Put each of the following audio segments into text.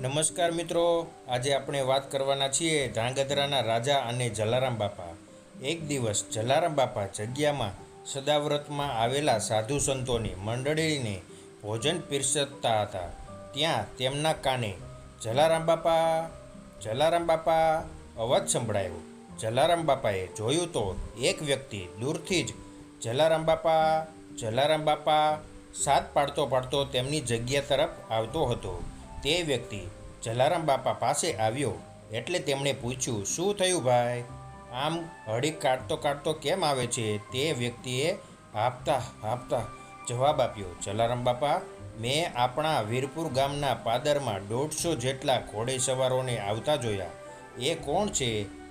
નમસ્કાર મિત્રો. આજે આપણે વાત કરવાના છીએ ધ્રાંગધ્રાના રાજા અને જલારામ બાપા. એક દિવસ જલારામ બાપા જગ્યામાં સદાવ્રતમાં આવેલા સાધુ સંતોની મંડળીને ભોજન પીરસતા હતા. ત્યાં તેમના કાને, જલારામ બાપા જલારામ બાપા, અવાજ સંભળાયો. જલારામ બાપાએ જોયું તો એક વ્યક્તિ દૂરથી જ, જલારામ બાપા જલારામ બાપા, સાત પાડતો પાડતો તેમની જગ્યા તરફ આવતો હતો. તે વ્યક્તિ જલારામ બાપા પાસે આવ્યો એટલે તેમણે પૂછ્યું, શું થયું ભાઈ? આમ હળી કાઢતો કાઢતો કેમ આવે છે? તે વ્યક્તિએ હાંફતા હાંફતા જવાબ આપ્યો, જલારામ બાપા, મેં આપણા વીરપુર ગામના પાદરમાં દોઢસો જેટલા ઘોડે સવારોને આવતા જોયા. એ કોણ છે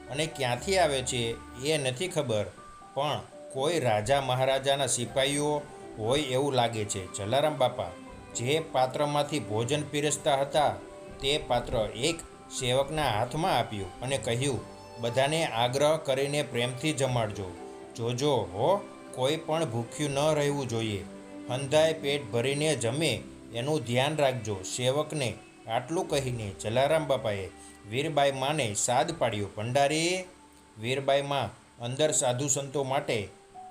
અને ક્યાંથી આવે છે એ નથી ખબર, પણ કોઈ રાજા મહારાજાના સિપાહીઓ હોય એવું લાગે છે. જલારામ બાપા જે પાત્રમાંથી ભોજન પીરસતા હતા, તે પાત્ર એક સેવકના હાથમાં આપ્યું અને કહ્યું, બધાને આગ્રહ કરીને પ્રેમથી જમાડજો. જોજો હો, કોઈ પણ ભૂખ્યું ન રહેવું જોઈએ. હંધાય પેટ ભરીને જમે, એનું ધ્યાન રાખજો. સેવકને આટલું કહીને જલારામ બાપાએ વીરબાઈ માને સાદ પાડ્યો, ભંડારી વીરબાઈ માં અંદર સાધુ સંતો માટે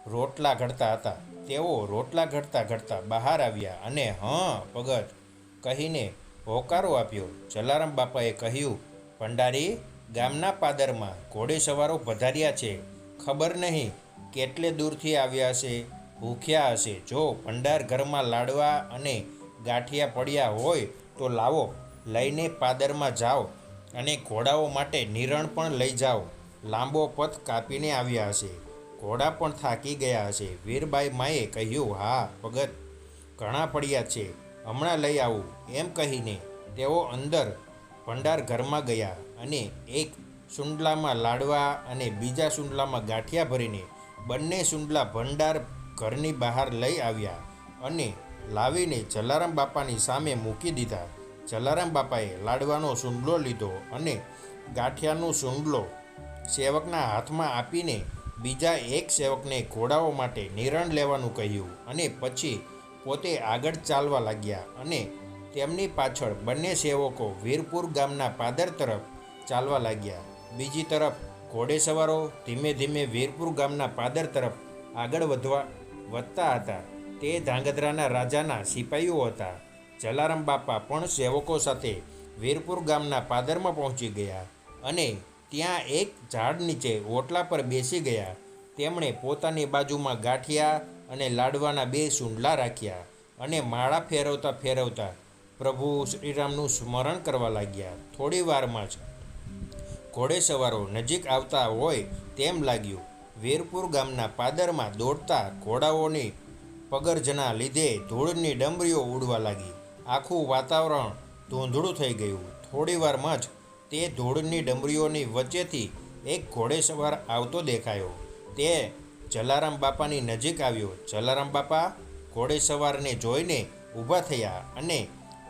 રોટલા ઘડતા હતા. તેઓ રોટલા ઘડતા ઘડતા બહાર આવ્યા અને હં ભગત કહીને હોકારો આપ્યો. જલારામ બાપાએ કહ્યું, ભંડારી, ગામના પાદરમાં ઘોડે સવારો પધાર્યા છે. ખબર નહીં કેટલે દૂરથી આવ્યા હશે, ભૂખ્યા હશે. જો ભંડાર ઘરમાં લાડવા અને ગાંઠિયા પડ્યા હોય તો લાવો, લઈને પાદરમાં જાઓ અને ઘોડાઓ માટે નિરણ પણ લઈ જાઓ. લાંબો પથ કાપીને આવ્યા હશે. ઘોડા પણ થાકી ગયા હશે. વીરબાઈ માએ કહ્યું, હા ભગત ઘણા પડ્યા છે. હમણાં લઈ આવું. એમ કહીને તેઓ અંદર ભંડાર ઘરમાં ગયા અને એક સુંડલામાં લાડવા અને બીજા સુંડલામાં ગાંઠિયા ભરીને બંને સુંડલા ભંડાર ઘરની બહાર લઈ આવ્યા અને લાવીને જલારામ બાપાની સામે મૂકી દીધા. જલારામ બાપાએ લાડવાનો સુંડલો લીધો અને ગાંઠિયાનો સુંડલો સેવકના હાથમાં આપીને બીજા એક સેવકને ઘોડાઓ માટે નિરણ લેવાનું કહ્યું અને પછી પોતે આગળ ચાલવા લાગ્યા અને તેમની પાછળ બંને સેવકો વીરપુર ગામના પાદર તરફ ચાલવા લાગ્યા. બીજી તરફ ઘોડેસવારો ધીમે ધીમે વીરપુર ગામના પાદર તરફ આગળ વધવા વધતા હતા. તે ધ્રાંગધ્રાના રાજાના સિપાહીઓ હતા. જલારામ બાપા પણ સેવકો સાથે વીરપુર ગામના પાદરમાં પહોંચી ગયા અને ત્યાં એક ઝાડ નીચે ઓટલા પર બેસી ગયા. તેમણે પોતાની બાજુમાં ગાંઠિયા અને લાડવાના બે સૂંડલા રાખ્યા અને માળા ફેરવતા ફેરવતા પ્રભુ શ્રીરામનું સ્મરણ કરવા લાગ્યા. થોડી વારમાં જ ઘોડેસવારો નજીક આવતા હોય તેમ લાગ્યું. વીરપુર ગામના પાદરમાં દોડતા ઘોડાઓની પગરજના લીધે ધૂળની ડમરીઓ ઉડવા લાગી. આખું વાતાવરણ ધૂંધળું થઈ ગયું. થોડી વારમાં જ તે ધૂળની ડમરીઓની વચ્ચેથી એક ઘોડેસવાર આવતો દેખાયો. તે જલારામ બાપાની નજીક આવ્યો. જલારામ બાપા ઘોડેસવારને જોઈને ઊભા થયા અને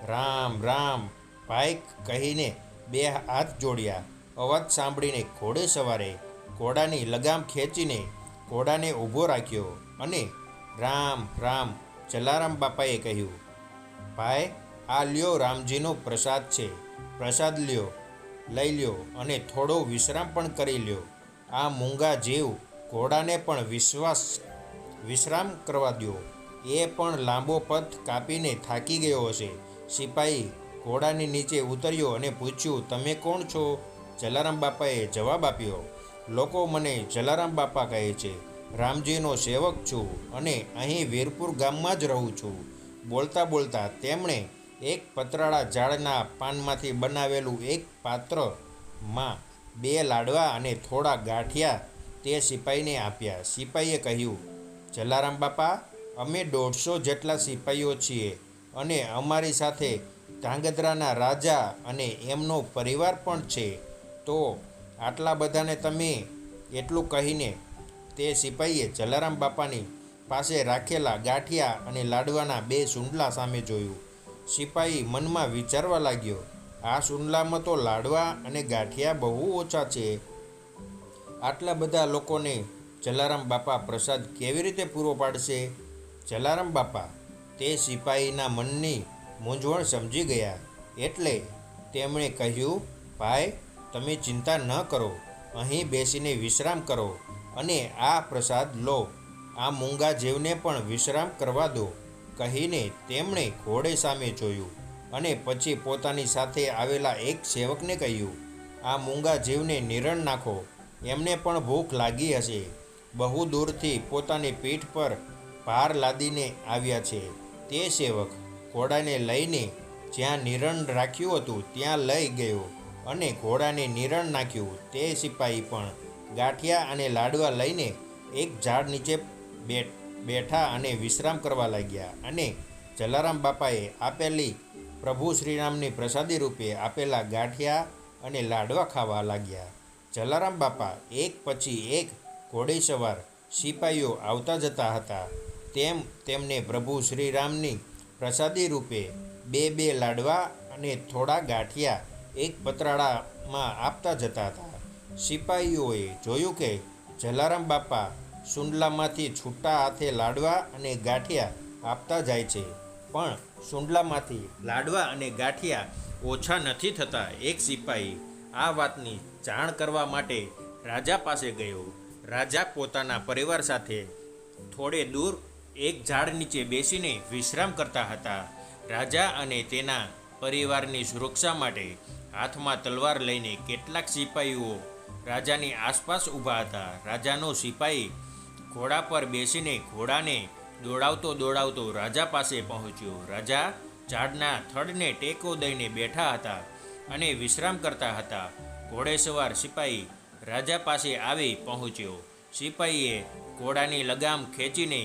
રામ રામ ભાઈ કહીને બે હાથ જોડ્યા. અવાજ સાંભળીને ઘોડેસવારે ઘોડાની લગામ ખેંચીને ઘોડાને ઊભો રાખ્યો અને રામ રામ, જલારામ બાપાએ કહ્યું, ભાઈ, આ લ્યો રામજીનો પ્રસાદ છે. પ્રસાદ લ્યો. લઈ લ્યો અને થોડો વિશ્રામ પણ કરી લ્યો. આ મૂંગા જીવ ઘોડાને પણ વિશ્વાસ, વિશ્રામ કરવા દો એ પણ લાંબો પથ કાપીને થાકી ગયો હશે. સિપાહી ઘોડાની નીચે ઉતર્યો અને પૂછ્યું, તમે કોણ છો? જલારામ બાપાએ જવાબ આપ્યો, લોકો મને જલારામ બાપા કહે છે. રામજીનો સેવક છું અને અહીં વીરપુર ગામમાં જ રહું છું. બોલતા બોલતા તેમણે એક પતરાળા ઝાડના પાનમાંથી બનાવેલું એક પાત્રમાં બે લાડવા અને થોડા ગાંઠિયા તે સિપાહીને આપ્યા. સિપાહીએ કહ્યું, જલારામ બાપા, અમે દોઢસો જેટલા સિપાહીઓ છીએ અને અમારી સાથે ધાંગધ્રાના રાજા અને એમનો પરિવાર પણ છે. તો આટલા બધાને તમે એટલું કહીને તે સિપાહીએ જલારામ બાપાની પાસે રાખેલા ગાંઠિયા અને લાડવાના બે સુંડલા સામે જોયું. સિપાહી મનમાં વિચારવા લાગ્યો, આ સુનલામાં તો લાડવા અને ગાંઠિયા બહુ ઓછા છે. આટલા બધા લોકોને જલારામ બાપા પ્રસાદ કેવી રીતે પૂરો પાડશે? જલારામ બાપા તે સિપાહીના મનની મૂંઝવણ સમજી ગયા. એટલે તેમણે કહ્યું, ભાઈ, તમે ચિંતા ન કરો. અહીં બેસીને વિશ્રામ કરો અને આ પ્રસાદ લો. આ મૂંગા જેવને પણ વિશ્રામ કરવા દો. કહીને તેમણે ઘોડે સામે જોયું અને પછી પોતાની સાથે આવેલા એક સેવકને કહ્યું, આ મૂંગા જીવને નિરણ નાખો, એમને પણ ભૂખ લાગી હશે. બહુ દૂરથી પોતાની પીઠ પર ભાર લાદીને આવ્યા છે. તે સેવક ઘોડાને લઈને જ્યાં નિરણ રાખ્યું હતું ત્યાં લઈ ગયો અને ઘોડાને નિરણ નાખ્યું. તે સિપાહી પણ ગાંઠિયા અને લાડવા લઈને એક ઝાડ નીચે બે- બેઠા અને વિશ્રામ કરવા લાગ્યા અને જલારામ બાપાએ આપેલી પ્રભુ શ્રીરામની પ્રસાદી રૂપે આપેલા ગાંઠિયા અને લાડવા ખાવા લાગ્યા. જલારામ બાપા એક પછી એક ઘોડેસવાર સિપાહીઓ આવતા જતા હતા. તેમ તેમને પ્રભુ શ્રીરામની પ્રસાદી રૂપે બે બે લાડવા અને થોડા ગાંઠિયા એક પતરાળામાં આપતા જતા હતા. સિપાહીઓએ જોયું કે જલારામ બાપા સુંડલામાંથી છૂટા હાથે લાડવા અને ગાંઠિયા આપતા જાય છે. પણ સુંડલામાંથી લાડવા અને ગાંઠિયા ઓછા નથી થતા, એક સિપાહી આ વાતની જાણ કરવા માટે રાજા પાસે ગયો. રાજા પોતાના પરિવાર સાથે થોડે દૂર એક ઝાડ નીચે બેસીને વિશ્રામ કરતા હતા. રાજા અને તેના પરિવારની સુરક્ષા માટે હાથમાં તલવાર લઈને કેટલાક સિપાહીઓ રાજાની આસપાસ ઊભા હતા. રાજાનો સિપાહી ઘોડા પર બેસીને ઘોડાને દોડાવતો દોડાવતો રાજા પાસે પહોંચ્યો. રાજા ઝાડના થડને ટેકો દઈને બેઠા હતા અને વિશ્રામ કરતા હતા. ઘોડેસવાર સિપાહી રાજા પાસે આવી પહોંચ્યો. સિપાહીએ ઘોડાની લગામ ખેંચીને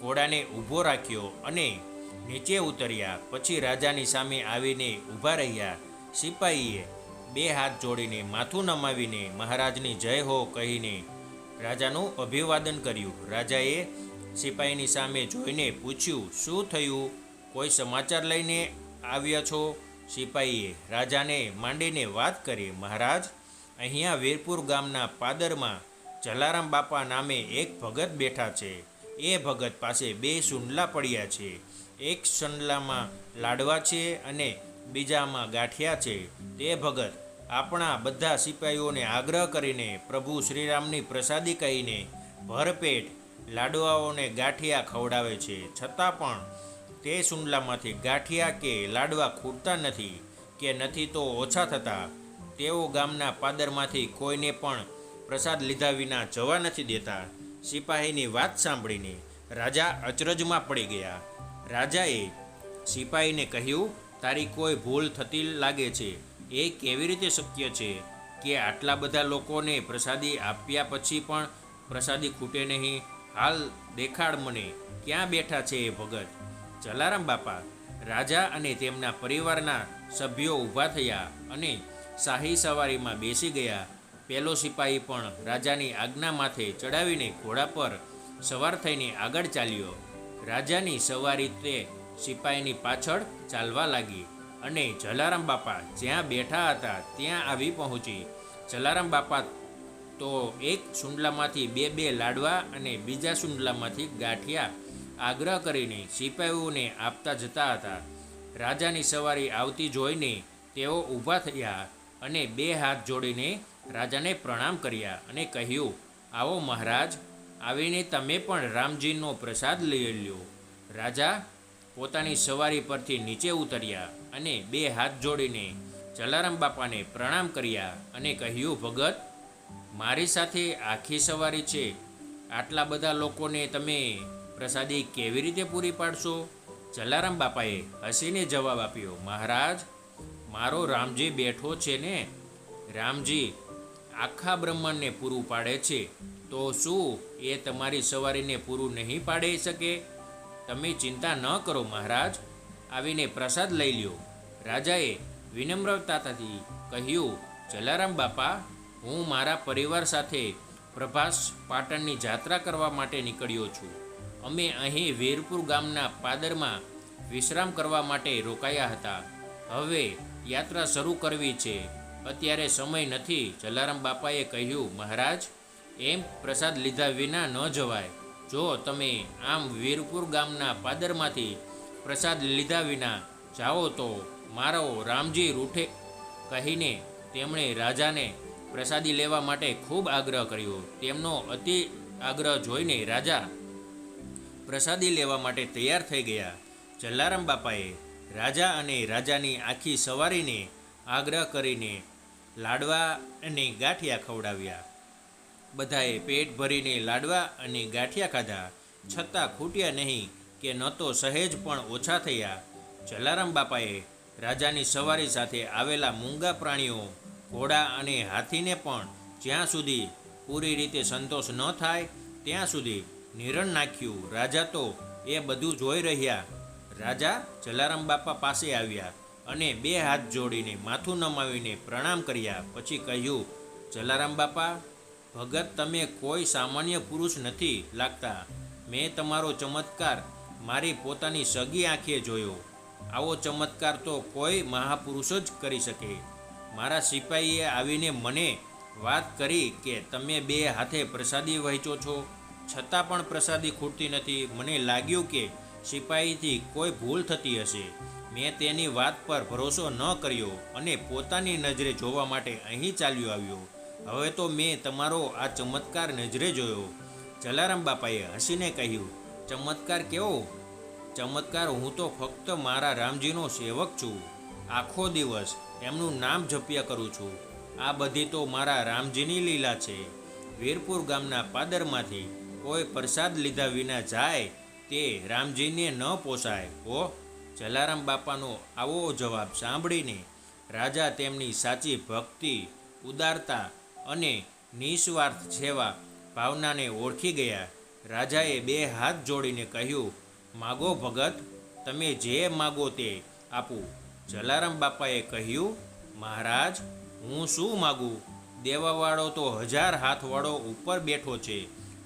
ઘોડાને ઊભો રાખ્યો અને નીચે ઉતર્યા. પછી રાજાની સામે આવીને ઊભા રહ્યા. સિપાહીએ બે હાથ જોડીને માથું નમાવીને મહારાજની જય હો કહીને રાજાનું અભિવાદન કર્યું. રાજાએ સિપાહીની સામે જોઈને પૂછ્યું, શું થયું? કોઈ સમાચાર લઈને આવ્યા છો? સિપાહીએ રાજાને માંડીને વાત કરી, મહારાજ, અહીંયા વીરપુર ગામના પાદરમાં જલારામ બાપા નામે એક ભગત બેઠા છે. એ ભગત પાસે બે સુંડલા પડ્યા છે. એક સુંડલામાં લાડવા છે અને બીજામાં ગાંઠિયા છે. તે ભગત આપણા બધા સિપાહીઓને આગ્રહ કરીને પ્રભુ શ્રીરામની પ્રસાદી કહીને ભરપેટ લાડવાઓને ગાંઠિયા ખવડાવે છે. છતાં પણ તે સુંડલામાંથી ગાંઠિયા કે લાડવા ખૂટતા નથી કે નથી તો ઓછા થતા, તેઓ ગામના પાદરમાંથી કોઈને પણ પ્રસાદ લીધા વિના જવા નથી દેતા. સિપાહીની વાત સાંભળીને રાજા અચરજમાં પડી ગયા. રાજાએ સિપાહીને કહ્યું, તારી કોઈ ભૂલ થતી લાગે છે. એ કેવી રીતે શક્ય છે કે આટલા બધા લોકોને પ્રસાદી આપ્યા પછી પણ પ્રસાદી ખૂટે નહીં? હાલ દેખાડ મને, ક્યાં બેઠા છે એ ભગત? જલારામ બાપા, રાજા અને તેમના પરિવારના સભ્યો ઊભા થયા અને શાહી સવારીમાં બેસી ગયા. પેલો સિપાહી પણ રાજાની આજ્ઞા માથે ચડાવીને ઘોડા પર સવાર થઈને આગળ ચાલ્યો. રાજાની સવારી તે સિપાહીની પાછળ ચાલવા લાગી. અને જલારામ બાપા જ્યાં બેઠા હતા, ત્યાં આવી પહોંચી. જલારામ બાપા તો એક સુંડલામાંથી બે બે લાડવા અને બીજા સુંડલામાંથી ગાંઠિયા આગ્રહ કરીને સિપાહીઓને આપતા જતા હતા. રાજાની સવારી આવતી જોઈને તેઓ ઊભા થયા અને બે હાથ જોડીને રાજાને પ્રણામ કર્યા અને કહ્યું, આવો મહારાજ, આવીને તમે પણ રામજીનો પ્રસાદ લઈ લ્યો. રાજા પોતાની સવારી પરથી નીચે ઉતર્યા અને બે હાથ જોડીને જલારામ બાપાને પ્રણામ કર્યા અને કહ્યું, ભગત, મારી સાથે આખી સવારી છે. આટલા બધા લોકોને તમે પ્રસાદી કેવી રીતે પૂરી પાડશો? જલારામ બાપાએ હસીને જવાબ આપ્યો, મહારાજ, મારો રામજી બેઠો છે ને. રામજી આખા બ્રહ્માંડને પૂરું પાડે છે. તો શું એ તમારી સવારીને પૂરું નહીં પાડી શકે? તમે ચિંતા ન કરો, મહારાજ. આવીને પ્રસાદ લઈ લ્યો. રાજાએ વિનમ્રતાથી કહ્યું, જલારામ બાપા, હું મારા પરિવાર સાથે પ્રભાસ પાટણની જાત્રા કરવા માટે નીકળ્યો છું. અમે અહીં વીરપુર ગામના પાદરમાં વિશ્રામ કરવા માટે રોકાયા હતા. હવે યાત્રા શરૂ કરવી છે. અત્યારે સમય નથી. જલારામ બાપાએ કહ્યું, મહારાજ, એમ પ્રસાદ લીધા વિના ન જવાય. જો તમે આમ વીરપુર ગામના પાદરમાંથી પ્રસાદ લીધા વિના જાઓ તો મારો રામજી રૂઠે કહીને તેમણે રાજાને પ્રસાદી લેવા માટે ખૂબ આગ્રહ કર્યો. તેમનો અતિ આગ્રહ જોઈને રાજા પ્રસાદી લેવા માટે તૈયાર થઈ ગયા. જલારામ બાપાએ રાજા અને રાજાની આખી સવારીને આગ્રહ કરીને લાડવા અને ગાંઠિયા ખવડાવ્યા. બધાએ પેટ ભરીને લાડવા અને ગાંઠિયા ખાધા. છતાં ખૂટ્યા નહીં કે ન તો સહેજ પણ ઓછા થયા. જલારામ બાપાએ રાજાની સવારી સાથે આવેલા મૂંગા પ્રાણીઓ, ઘોડા અને હાથીને પણ જ્યાં સુધી પૂરી રીતે સંતોષ ન થાય, ત્યાં સુધી નિરણ નાખ્યું. રાજા તો એ બધું જોઈ રહ્યા. રાજા જલારામ બાપા પાસે આવ્યા અને બે હાથ જોડીને માથું નમાવીને પ્રણામ કર્યા. પછી કહ્યું, જલારામ બાપા ભગત તમે કોઈ સામાન્ય પુરુષ નથી લાગતા. મેં તમારો ચમત્કાર મારી પોતાની સગી આંખે જોયો. આવો ચમત્કાર તો કોઈ મહાપુરુષ જ કરી શકે. મારા સિપાહીએ આવીને મને વાત કરી કે તમે બે હાથે પ્રસાદી વહેંચો છો. છતાં પણ પ્રસાદી ખૂટતી નથી. મને લાગ્યું કે સિપાહીથી કોઈ ભૂલ થતી હશે. મેં તેની વાત પર ભરોસો ન કર્યો અને પોતાની નજરે જોવા માટે અહીં ચાલ્યો આવ્યો. હવે તો મેં તમારો આ ચમત્કાર નજરે જોયો. જલારામ બાપાએ હસીને કહ્યું, ચમત્કાર કેવો? ચમત્કાર હું તો ફક્ત મારા રામજીનો સેવક છું. આખો દિવસ એમનું નામ જપ્યા કરું છું. આ બધી તો મારા રામજીની લીલા છે. વીરપુર ગામના પાદરમાંથી કોઈ પ્રસાદ લીધા વિના જાય તે રામજીને ન પોસાય. ઓ જલારામ બાપાનો આવો જવાબ સાંભળીને રાજા તેમની સાચી ભક્તિ ઉદારતા અને નિસ્વાર્થ સેવા ભાવનાને ઓળખી ગયા. રાજાએ બે હાથ જોડીને કહ્યું, માગો ભગત, તમે જે માગો તે આપું. જલારામ બાપાએ કહ્યું, મહારાજ, હું શું માગું? દેવાવાળો તો હજાર હાથવાળો ઉપર બેઠો છે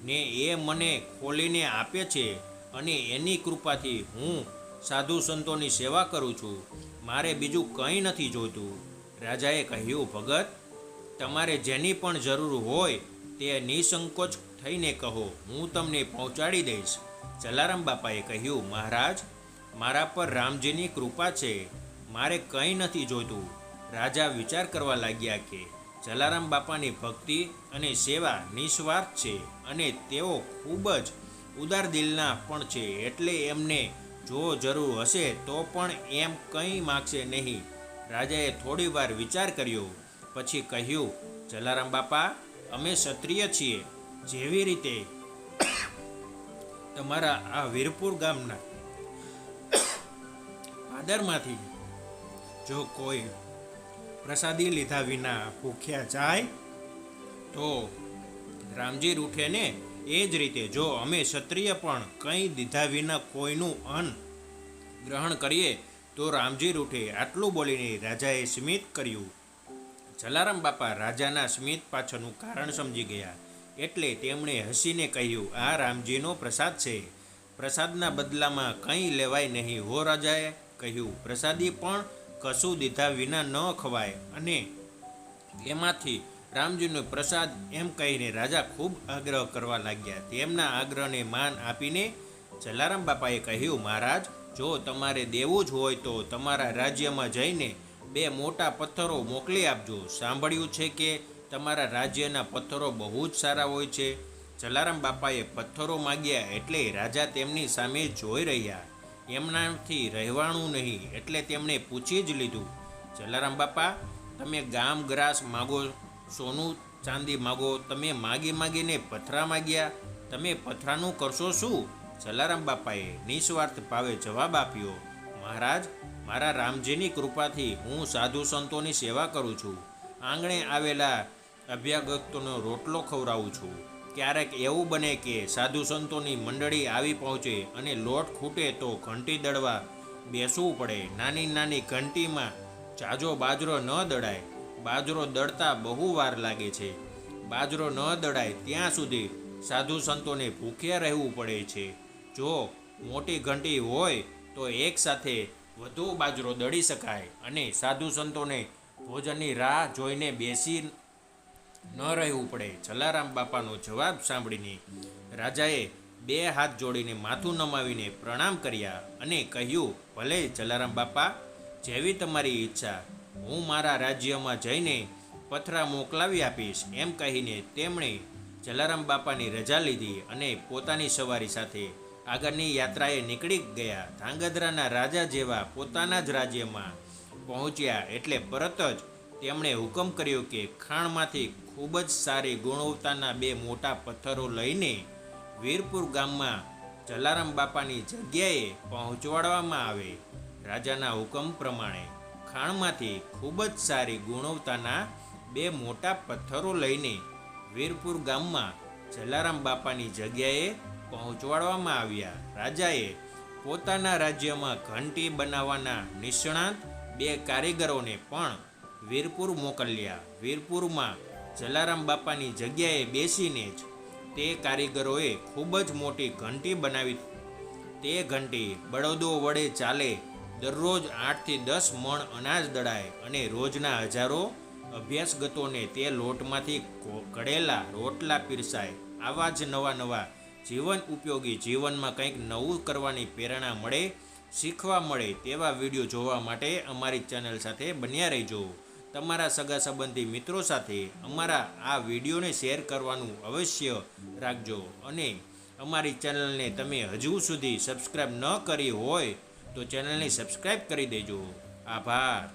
ને એ મને ખોલીને આપે છે અને એની કૃપાથી હું સાધુ સંતોની સેવા કરું છું. મારે બીજું કંઈ નથી જોઈતું. રાજાએ કહ્યું, ભગત તમારે જેની પણ જરૂર હોય તે નિસંકોચ થઈને કહો. હું તમને પહોંચાડી દઈશ. જલારામ બાપાએ કહ્યું, મહારાજ, મારા પર રામજીની કૃપા છે. મારે કંઈ નથી જોઈતું. રાજા વિચાર કરવા લાગ્યા કે જલારામ બાપાની ભક્તિ અને સેવા નિસ્વાર્થ છે અને તેઓ ખૂબ જ ઉદાર દિલના પણ છે. એટલે એમને જો જરૂર હશે તો પણ એમ કંઈ માગશે નહીં. રાજાએ થોડી વાર વિચાર કર્યો. પછી કહ્યું, જલારામ બાપા, અમે ક્ષત્રિય છીએ. જેવી રીતે તમારા આ વીરપુર ગામના પાદરમાંથી જો કોઈ પ્રસાદી લીધા વિના ભૂખ્યા જાય, તો રામજી રૂઠે ને એ જ રીતે જો અમે ક્ષત્રિય પણ કંઈ દીધા વિના કોઈનું અન્ન ગ્રહણ કરીએ, તો રામજી રૂઠે આટલું બોલીને રાજાએ સ્મિત કર્યું. જલારામ બાપા રાજાના સ્મિત પાછળનું કારણ સમજી ગયા. એટલે તેમણે હસીને કહ્યું, આ રામજીનો પ્રસાદ છે. પ્રસાદના બદલામાં કંઈ લેવાય નહીં, હો રાજાએ કહ્યું. પ્રસાદી પણ કશું દીધા વિના ન ખવાય. અને એમાંથી રામજીનો પ્રસાદ એમ કહીને રાજા ખૂબ આગ્રહ કરવા લાગ્યા. તેમના આગ્રહને માન આપીને જલારામ બાપાએ કહ્યું, મહારાજ, જો તમારે દેવું જ હોય તો તમારા રાજ્યમાં જઈને બે મોટા પથ્થરો મોકલી આપજો. સાંભળ્યું છે કે તમારા રાજ્યના પથ્થરો બહુ જ સારા હોય છે. જલારામ બાપાએ પથ્થરો માગ્યા એટલે રાજા તેમની સામે જોઈ રહ્યા. એમનાથી રહેવાનું નહીં એટલે તેમણે પૂછી જ લીધું, જલારામ બાપા, તમે ગામ ગ્રાસ માગો, સોનું ચાંદી માગો, તમે માગી માગીને પથરા માગ્યા. તમે પથરાનું કરશો શું? જલારામ બાપાએ નિસ્વાર્થ ભાવે જવાબ આપ્યો, મહારાજ મારા રામજીની કૃપાથી હું સાધુ સંતોની સેવા કરું છું. આંગણે આવેલા અભ્યાગતોનો રોટલો ખવડાવું છું. ક્યારેક એવું બને કે સાધુ સંતોની મંડળી આવી પહોંચે અને લોટ ખૂટે તો ઘંટી દળવા બેસવું પડે. નાની નાની ઘંટીમાં જાજો બાજરો ન દળાય. બાજરો દળતા બહુ વાર લાગે છે. બાજરો ન દળાય ત્યાં સુધી સાધુ સંતોને ભૂખ્યા રહેવું પડે છે. જો મોટી ઘંટી હોય તો એકસાથે વધુ બાજરો દળી શકાય અને સાધુ સંતોને ભોજનની રાહ જોઈને બેસી ન રહેવું પડે. જલારામ બાપાનો જવાબ સાંભળીને રાજાએ બે હાથ જોડીને માથું નમાવીને પ્રણામ કર્યા અને કહ્યું, ભલે જલારામ બાપા, જેવી તમારી ઈચ્છા, હું મારા રાજ્યમાં જઈને પથરા મોકલાવી આપીશ. એમ કહીને તેમણે જલારામ બાપાની રજા લીધી અને પોતાની સવારી સાથે આગળની યાત્રાએ નીકળી ગયા. ધાંગધ્રાના રાજા જેવા પોતાના જ રાજ્યમાં પહોંચ્યા એટલે તરત જ તેમણે હુકમ કર્યો કે ખાણમાંથી ખૂબ જ સારી ગુણવત્તાના બે મોટા પથ્થરો લઈને વીરપુર ગામમાં જલારામ બાપાની જગ્યાએ પહોંચવાડવામાં આવે. રાજાના હુકમ પ્રમાણે ખાણમાંથી ખૂબ જ સારી ગુણવત્તાના બે મોટા પથ્થરો લઈને વીરપુર ગામમાં જલારામ બાપાની જગ્યાએ પહોંચવાડવામાં આવ્યા. રાજાએ પોતાના રાજ્યમાં ઘંટી બનાવવાના નિષ્ણાત બે કારીગરોને પણ વીરપુર મોકલ્યા. વીરપુરમાં જલારામ બાપાની જગ્યાએ બેસીને જ તે કારીગરોએ ખૂબ જ મોટી ઘંટી બનાવી તે ઘંટી બળદો વડે ચાલે. દરરોજ આઠથી દસ મણ અનાજ દળાય અને રોજના હજારો અભ્યાસગતોને તે લોટમાંથી ઘડેલા રોટલા પીરસાય. આવા જ નવા નવા જીવન ઉપયોગી જીવનમાં કંઈક નવું કરવાની પ્રેરણા મળે, શીખવા મળે તેવા વીડિયો જોવા માટે અમારી ચેનલ સાથે બન્યા રહેજો. તમારા સગા સંબંધી મિત્રો સાથે અમારા આ વિડીયોને શેર કરવાનું અવશ્ય રાખજો અને અમારી ચેનલને તમે હજુ સુધી સબસ્ક્રાઈબ ન કરી હોય તો ચેનલને સબસ્ક્રાઈબ કરી દેજો. આભાર.